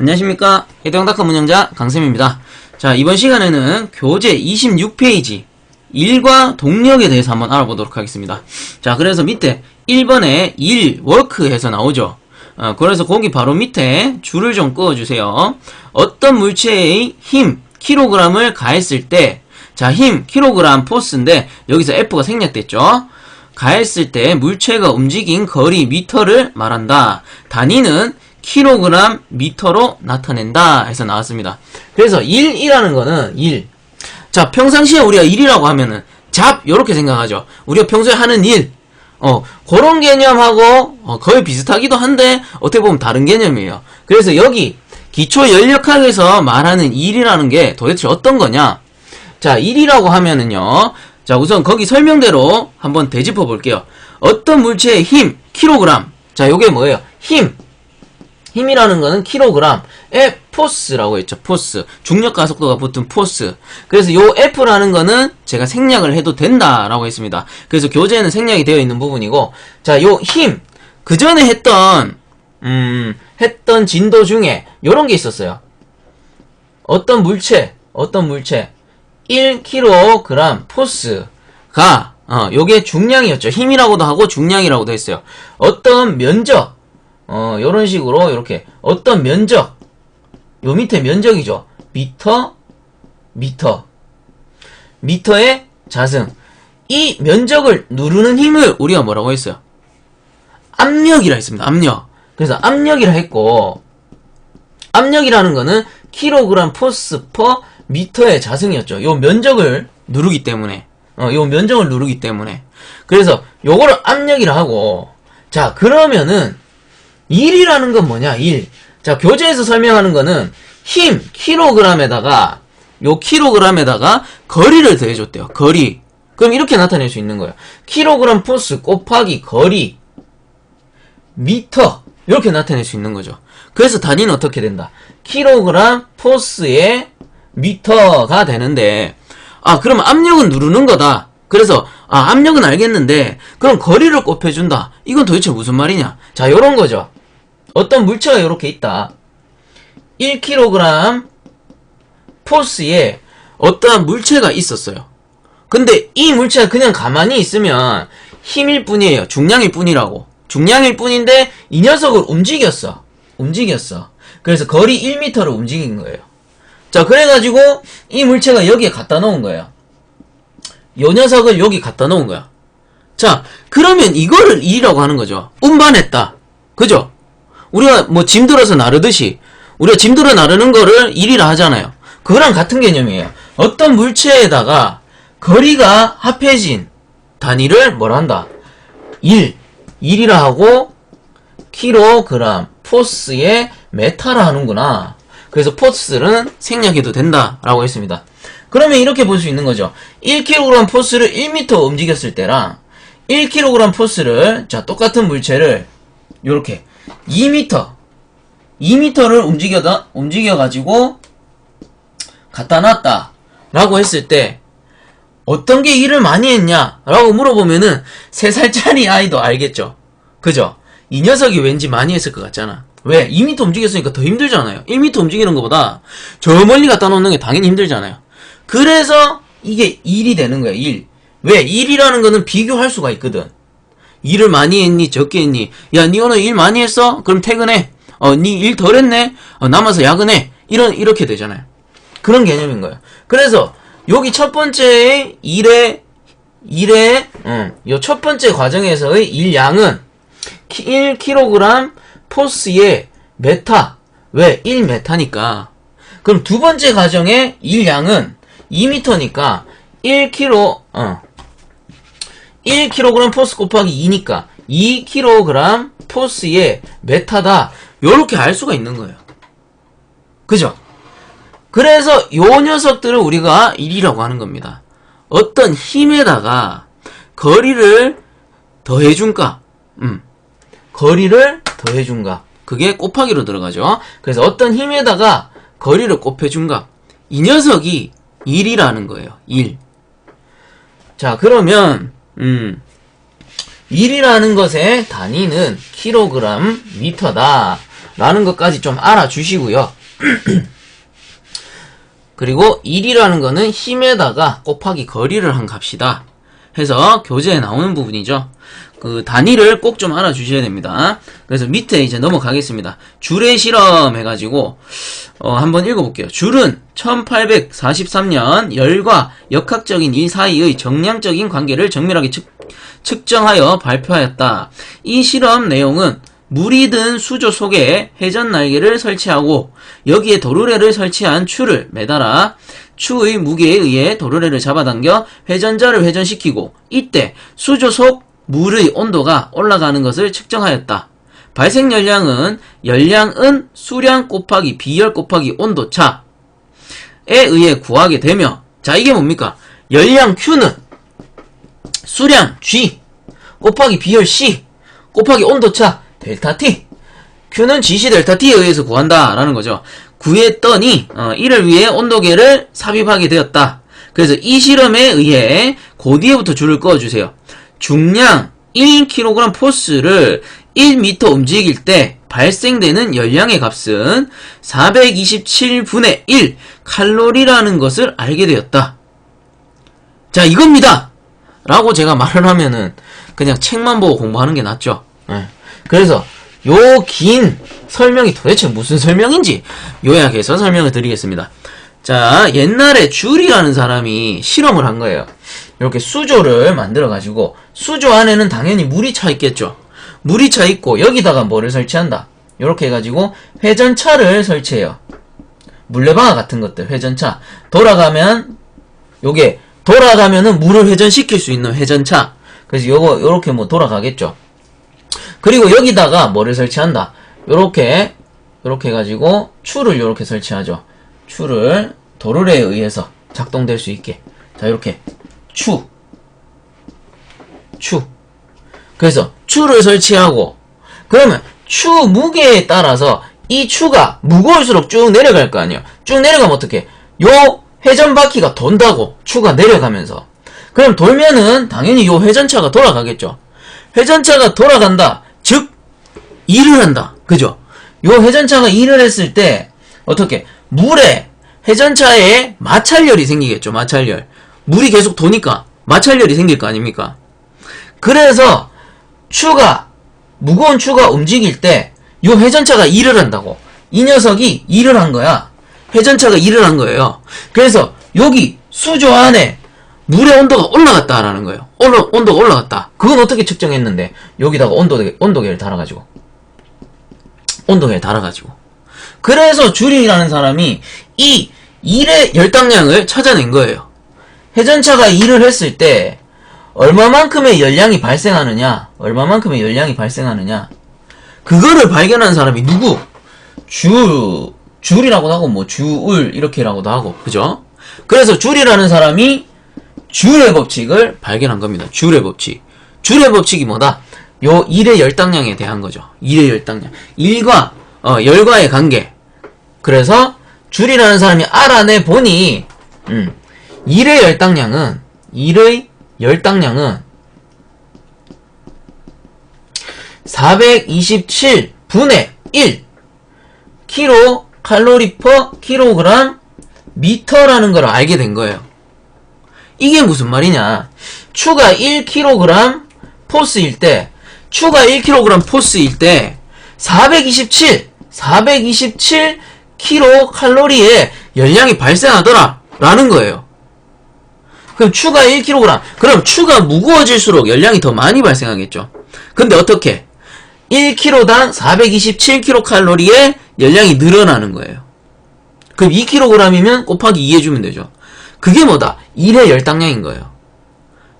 안녕하십니까. 해동닷컴 운영자 강쌤입니다. 자, 이번 시간에는 교재 26페이지 일과 동력에 대해서 한번 알아보도록 하겠습니다. 자, 그래서 밑에 1번에 일, 워크 해서 나오죠. 어, 그래서 거기 바로 밑에 줄을 좀 그어주세요. 어떤 물체의 힘, 킬로그램을 가했을 때, 자, 힘, 킬로그램, 포스인데, 여기서 F가 생략됐죠? 가했을 때 물체가 움직인 거리 미터를 말한다. 단위는 킬로그램 미터로 나타낸다 해서 나왔습니다. 그래서 1이라는 거는 1. 자, 평상시에 우리가 1이라고 하면은 잡 요렇게 생각하죠. 우리가 평소에 하는 일. 어, 그런 개념하고 어, 거의 비슷하기도 한데 어떻게 보면 다른 개념이에요. 그래서 여기 기초 연력학에서 말하는 1이라는 게 도대체 어떤 거냐? 자, 1이라고 하면은요. 자, 우선 거기 설명대로 한번 되짚어 볼게요. 어떤 물체의 힘, 킬로그램. 자, 요게 뭐예요? 힘. 힘이라는 거는 킬로그램. 에 포스라고 했죠. 포스. 중력 가속도가 붙은 포스. 그래서 요 F라는 거는 제가 생략을 해도 된다라고 했습니다. 그래서 교재에는 생략이 되어 있는 부분이고, 자, 요 힘. 그 전에 했던, 음, 했던 진도 중에 요런 게 있었어요. 어떤 물체, 어떤 물체. 1kg 포스가 어, 요게 중량이었죠. 힘이라고도 하고 중량이라고도 했어요. 어떤 면적 어, 요런 식으로 이렇게 어떤 면적 요 밑에 면적이죠. 미터 미터 미터의 자승 이 면적을 누르는 힘을 우리가 뭐라고 했어요? 압력이라 했습니다. 압력. 그래서 압력이라 했고 압력이라는 거는 킬로그램 포스 퍼 미터의 자승이었죠. 요 면적을 누르기 때문에. 어, 요 면적을 누르기 때문에. 그래서 요거를 압력이라 하고 자, 그러면은 1이라는 건 뭐냐? 1. 자, 교재에서 설명하는 거는 힘 킬로그램에다가 요 킬로그램에다가 거리를 더해 줬대요. 거리. 그럼 이렇게 나타낼 수 있는 거예요. 킬로그램 포스 곱하기 거리 미터 이렇게 나타낼 수 있는 거죠. 그래서 단위는 어떻게 된다? 킬로그램 포스의 미터가 되는데 아 그럼 압력은 누르는 거다. 그래서 아 압력은 알겠는데 그럼 거리를 곱해준다. 이건 도대체 무슨 말이냐? 자 요런 거죠. 어떤 물체가 이렇게 있다. 1kg 포스에 어떠한 물체가 있었어요. 근데 이 물체가 그냥 가만히 있으면 힘일 뿐이에요. 중량일 뿐이라고. 중량일 뿐인데 이 녀석을 움직였어. 움직였어. 그래서 거리 1m를 움직인 거예요. 자, 그래가지고 이 물체가 여기에 갖다 놓은 거예요. 요 녀석을 여기 갖다 놓은 거야. 자, 그러면 이거를 1이라고 하는 거죠. 운반했다. 그죠? 우리가 뭐 짐 들어서 나르듯이 우리가 짐 들어 나르는 거를 1이라 하잖아요. 그거랑 같은 개념이에요. 어떤 물체에다가 거리가 합해진 단위를 뭐라 한다? 1. 1이라 하고 킬로그램 포스의 메타라 하는구나. 그래서 포스는 생략해도 된다라고 했습니다. 그러면 이렇게 볼 수 있는 거죠. 1kg 포스를 1m 움직였을 때랑 1kg 포스를 자 똑같은 물체를 요렇게 2m 2m를 움직여다 움직여 가지고 갖다 놨다 라고 했을 때 어떤 게 일을 많이 했냐? 라고 물어보면은 3살짜리 아이도 알겠죠? 그죠? 이 녀석이 왠지 많이 했을 것 같잖아. 왜? 2m 움직였으니까 더 힘들잖아요. 1m 움직이는 것보다 저 멀리 갖다 놓는 게 당연히 힘들잖아요. 그래서 이게 1이 되는 거야, 1. 왜? 1이라는 거는 비교할 수가 있거든. 일을 많이 했니? 적게 했니? 야, 니 오늘 일 많이 했어? 그럼 퇴근해. 어, 니 일 덜 했네? 어, 남아서 야근해. 이런, 이렇게 되잖아요. 그런 개념인 거예요. 그래서, 여기 첫 번째 일의, 일의, 음, 요첫 번째 과정에서의 일량은 1kg 포스의 메타. 왜? 1메타니까. 그럼 두 번째 과정의 일량은 2m니까 1kg, 어, 1kg 포스 곱하기 2니까 2kg 포스의 메타다. 요렇게 알 수가 있는 거예요. 그죠? 그래서 요 녀석들을 우리가 1이라고 하는 겁니다. 어떤 힘에다가 거리를 더해준 값, 음, 거리를 더해준 값. 그게 곱하기로 들어가죠. 그래서 어떤 힘에다가 거리를 곱해준 값. 이 녀석이 1이라는 거예요. 1. 자, 그러면, 음, 1이라는 것의 단위는 킬로그램 미터다. 라는 것까지 좀 알아주시고요. 그리고 1이라는 거는 힘에다가 곱하기 거리를 한 값이다. 해서 교재에 나오는 부분이죠. 그 단위를 꼭 좀 알아주셔야 됩니다. 그래서 밑에 이제 넘어가겠습니다. 줄의 실험 해가지고 어, 한번 읽어볼게요. 줄은 1843년 열과 역학적인 일 사이의 정량적인 관계를 정밀하게 측, 측정하여 발표하였다. 이 실험 내용은 물이 든 수조 속에 회전 날개를 설치하고 여기에 도르래를 설치한 추를 매달아 추의 무게에 의해 도르래를 잡아당겨 회전자를 회전시키고 이때 수조 속 물의 온도가 올라가는 것을 측정하였다. 발생 열량은 열량은 수량 곱하기 비열 곱하기 온도 차에 의해 구하게 되며 자 이게 뭡니까? 열량 Q는 수량 G 곱하기 비열 C 곱하기 온도차 델타 T Q는 GC 델타 T에 의해서 구한다라는 거죠. 구했더니 어, 이를 위해 온도계를 삽입하게 되었다. 그래서 이 실험에 의해 그 뒤에부터 줄을 그어주세요. 중량 1kg 포스를 1m 움직일 때 발생되는 열량의 값은 427분의 1 칼로리라는 것을 알게 되었다. 자, 이겁니다! 라고 제가 말을 하면은 그냥 책만 보고 공부하는 게 낫죠. 예. 그래서 요 긴 설명이 도대체 무슨 설명인지 요약해서 설명을 드리겠습니다. 자, 옛날에 줄이라는 사람이 실험을 한 거예요. 이렇게 수조를 만들어 가지고 수조 안에는 당연히 물이 차 있겠죠. 물이 차 있고 여기다가 뭐를 설치한다. 이렇게 해가지고 회전차를 설치해요. 물레방아 같은 것들 회전차 돌아가면 요게 돌아가면은 물을 회전시킬 수 있는 회전차. 그래서 요거 요렇게 뭐 돌아가겠죠. 그리고 여기다가 뭐를 설치한다. 요렇게 요렇게 해가지고 추를 요렇게 설치하죠. 추를 도르래에 의해서 작동될 수 있게. 자 이렇게 추. 추. 그래서 추를 설치하고 그러면 추 무게에 따라서 이 추가 무거울수록 쭉 내려갈 거 아니에요. 쭉 내려가면 어떻게? 요 회전 바퀴가 돈다고 추가 내려가면서 그럼 돌면은 당연히 요 회전차가 돌아가겠죠. 회전차가 돌아간다. 즉 일을 한다. 그죠? 요 회전차가 일을 했을 때 어떻게 물에 회전차에 마찰열이 생기겠죠. 마찰열. 물이 계속 도니까 마찰열이 생길 거 아닙니까? 그래서 추가 무거운 추가 움직일 때 요 회전차가 일을 한다고. 이 녀석이 일을 한 거야. 회전차가 일을 한 거예요. 그래서 여기 수조 안에 물의 온도가 올라갔다라는 거예요. 올라, 온도가 올라갔다. 그건 어떻게 측정했는데 여기다가 온도계, 온도계를 달아가지고 온도계를 달아가지고 그래서 주린이라는 사람이 이 일의 열당량을 찾아낸 거예요. 회전차가 일을 했을 때 얼마만큼의 열량이 발생하느냐, 얼마만큼의 열량이 발생하느냐, 그거를 발견한 사람이 누구? 줄, 줄이라고도 하고, 뭐, 주울, 이렇게라고도 하고, 그죠? 그래서 줄이라는 사람이 줄의 법칙을 발견한 겁니다. 줄의 법칙. 줄의 법칙이 뭐다? 요 일의 열당량에 대한 거죠. 일의 열당량. 일과, 어, 열과의 관계. 그래서 줄이라는 사람이 알아내 보니, 음, 일의 열당량은, 일의 열당량은 427분의 1 킬로 칼로리 퍼 킬로그램 미터라는 걸 알게 된 거예요. 이게 무슨 말이냐? 추가 1kg 포스일 때, 추가 1kg 포스일 때, 427, 427 킬로 칼로리의 열량이 발생하더라. 라는 거예요. 그럼 추가 1kg. 그럼 추가 무거워질수록 열량이 더 많이 발생하겠죠. 근데 어떻게? 1kg당 427kcal의 열량이 늘어나는 거예요. 그럼 2kg이면 곱하기 2 해주면 되죠. 그게 뭐다? 1의 열당량인 거예요.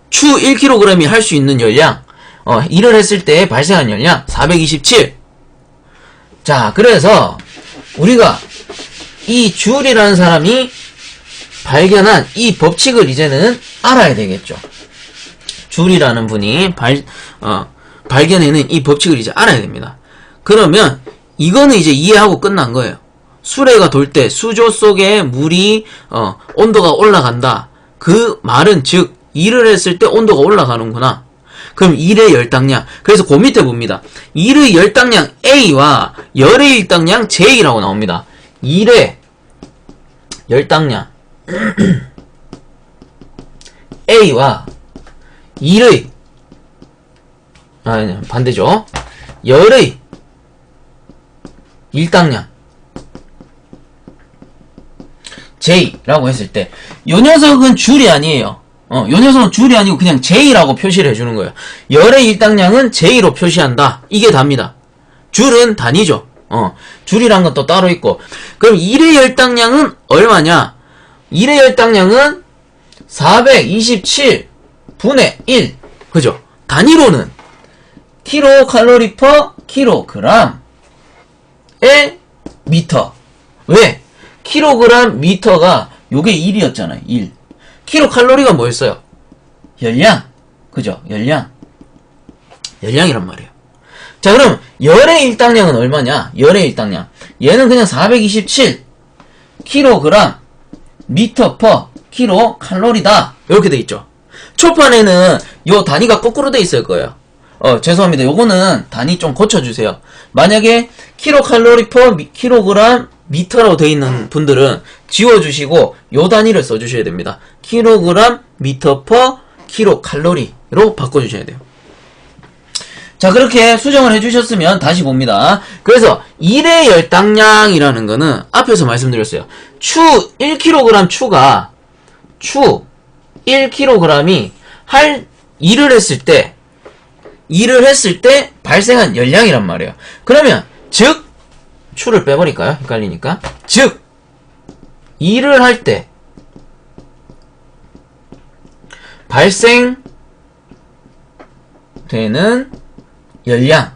추 1kg이 할 수 있는 열량, 어, 일을 했을 때 발생한 열량 427. 자, 그래서 우리가 이 줄이라는 사람이 발견한 이 법칙을 이제는 알아야 되겠죠. 줄이라는 분이 발, 어, 발견해낸 이 법칙을 이제 알아야 됩니다. 그러면 이거는 이제 이해하고 끝난 거예요. 수레가 돌 때 수조 속에 물이 어, 온도가 올라간다. 그 말은 즉 일을 했을 때 온도가 올라가는구나. 그럼 1의 열당량. 그래서 그 밑에 봅니다. 1의 열당량 A와 열의 일당량 J라고 나옵니다. 1의 열당량 A와 1의 아, 아니, 반대죠. 열의 일당량 J라고 했을 때, 요 녀석은 줄이 아니에요. 어, 요 녀석은 줄이 아니고 그냥 J라고 표시를 해주는 거예요. 열의 일당량은 J로 표시한다. 이게 답니다. 줄은 단위죠. 어, 줄이란 건 또 따로 있고. 그럼 1의 열당량은 얼마냐? 1의 열당량은 427 분의 1. 그죠? 단위로는 킬로칼로리 퍼 킬로그램 에 미터. 왜? 킬로그램 미터가 요게 1이었잖아요. 1. 킬로칼로리가 뭐였어요? 열량. 그죠? 열량. 열량이란 말이에요. 자, 그럼 열의 일당량은 얼마냐? 열의 일당량. 얘는 그냥 427 킬로그램 미터 퍼 킬로 칼로리다. 이렇게 돼 있죠. 초판에는 요 단위가 거꾸로 돼 있을 거예요. 어, 죄송합니다. 요거는 단위 좀 고쳐주세요. 만약에 킬로칼로리 퍼 미- 킬로그램 미터라고 돼 있는 분들은 지워주시고 요 단위를 써주셔야 됩니다. 킬로그램 미터 퍼 킬로칼로리로 바꿔주셔야 돼요. 자, 그렇게 수정을 해주셨으면 다시 봅니다. 그래서 1의 열당량이라는 거는 앞에서 말씀드렸어요. 추 1kg 추가 추 1kg이 할 일을 했을 때 일을 했을 때 발생한 열량이란 말이에요. 그러면 즉 추를 빼버릴까요? 헷갈리니까. 즉 일을 할 때 발생되는 열량을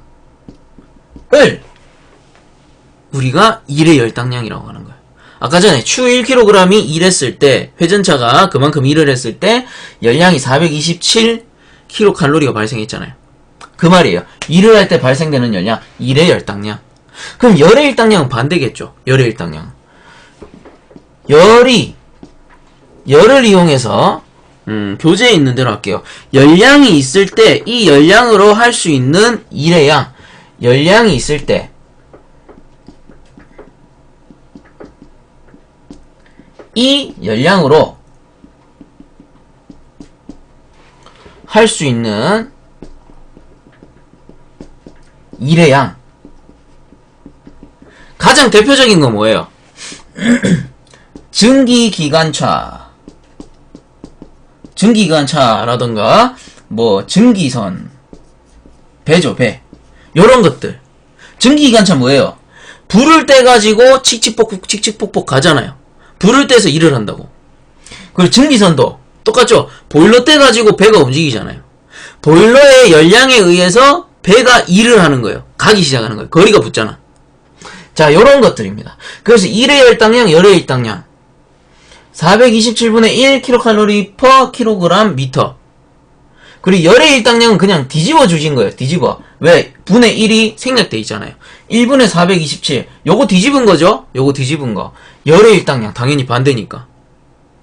우리가 1의 열당량이라고 하는 거예요. 아까 전에 추 1kg이 일했을 때 회전차가 그만큼 일을 했을 때 열량이 427kcal가 발생했잖아요. 그 말이에요. 일을 할 때 발생되는 열량 1의 열당량. 그럼 열의 일당량은 반대겠죠. 열의 일당량. 열이 열을 이용해서 음, 교재에 있는 대로 할게요. 열량이 있을 때 이 열량으로 할 수 있는 일의 양. 열량이 있을 때 이 열량으로 할 수 있는 일의 양. 가장 대표적인 건 뭐예요? 증기기관차. 증기기관차라던가, 뭐, 증기선. 배죠, 배. 요런 것들. 증기기관차 뭐예요? 불을 떼 가지고 칙칙폭폭, 칙칙폭폭 가잖아요. 불을 떼서 일을 한다고. 그리고 증기선도 똑같죠? 보일러 떼 가지고 배가 움직이잖아요. 보일러의 열량에 의해서 배가 일을 하는 거예요. 가기 시작하는 거예요. 거리가 붙잖아. 자, 요런 것들입니다. 그래서 1의 열당량, 열의 일당량. 427분의 1kcal per kg 미터. 그리고 열의 일당량은 그냥 뒤집어 주신 거예요. 뒤집어. 왜? 분의 1이 생략돼 있잖아요. 1분의 427. 요거 뒤집은 거죠? 요거 뒤집은 거. 열의 일당량. 당연히 반대니까.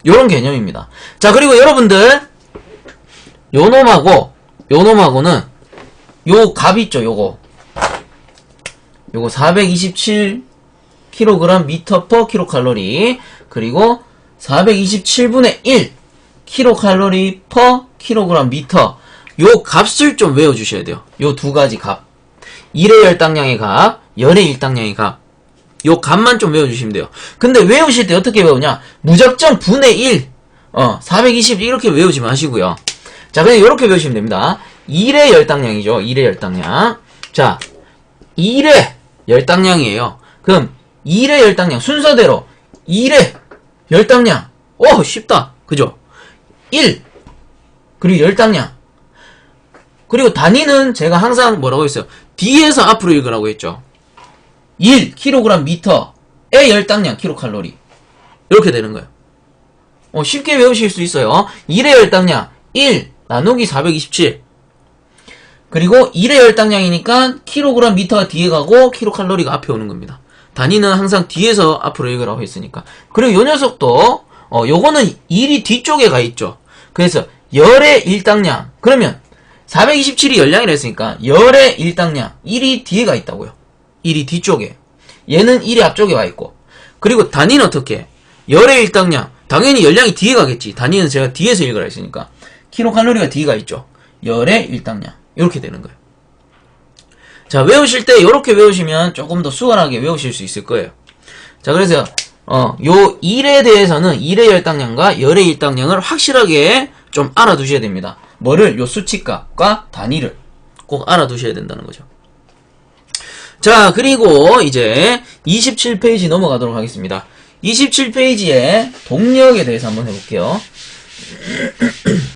요런 개념입니다. 자, 그리고 여러분들. 요 놈하고, 요 놈하고는 요 값 있죠, 요거. 요거 427 kg 미터 per kcal 그리고 427분의 1 kcal per kg 미터 요 값을 좀 외워주셔야 돼요. 요 두 가지 값. 1의 열당량의 값, 열의 일당량의 값. 요 값만 좀 외워주시면 돼요. 근데 외우실 때 어떻게 외우냐? 무작정 분의 1, 어, 420 이렇게 외우지 마시고요. 자, 그냥 이렇게 외우시면 됩니다. 1의 열당량이죠. 1의 열당량. 자, 1의 열당량이에요. 그럼 1의 열당량 순서대로 1의 열당량. 오, 쉽다. 그죠? 1 그리고 열당량. 그리고 단위는 제가 항상 뭐라고 했어요? 뒤에서 앞으로 읽으라고 했죠. 1 kg 미터의 열당량 킬로칼로리. 이렇게 되는 거예요. 어, 쉽게 외우실 수 있어요. 1의 열당량 1 나누기 427. 그리고 1의 열당량이니까 킬로그램 미터가 뒤에 가고 킬로칼로리가 앞에 오는 겁니다. 단위는 항상 뒤에서 앞으로 읽으라고 했으니까. 그리고 요 녀석도 어 요거는 1이 뒤쪽에 가 있죠. 그래서 열의 일당량 그러면 427이 열량이라 했으니까 열의 일당량 1이 뒤에 가 있다고요. 1이 뒤쪽에. 얘는 1이 앞쪽에 와 있고. 그리고 단위는 어떻게? 열의 일당량. 당연히 열량이 뒤에 가겠지. 단위는 제가 뒤에서 읽으라 했으니까. 킬로칼로리가 뒤가 있죠. 열의 일당량. 이렇게 되는 거예요. 자, 외우실 때 이렇게 외우시면 조금 더 수월하게 외우실 수 있을 거예요. 자, 그래서 어, 요 1에 대해서는 1의 열당량과 열의 일당량을 확실하게 좀 알아두셔야 됩니다. 뭐를? 요 수치값과 단위를 꼭 알아두셔야 된다는 거죠. 자, 그리고 이제 27페이지 넘어가도록 하겠습니다. 27페이지에 동력에 대해서 한번 해볼게요.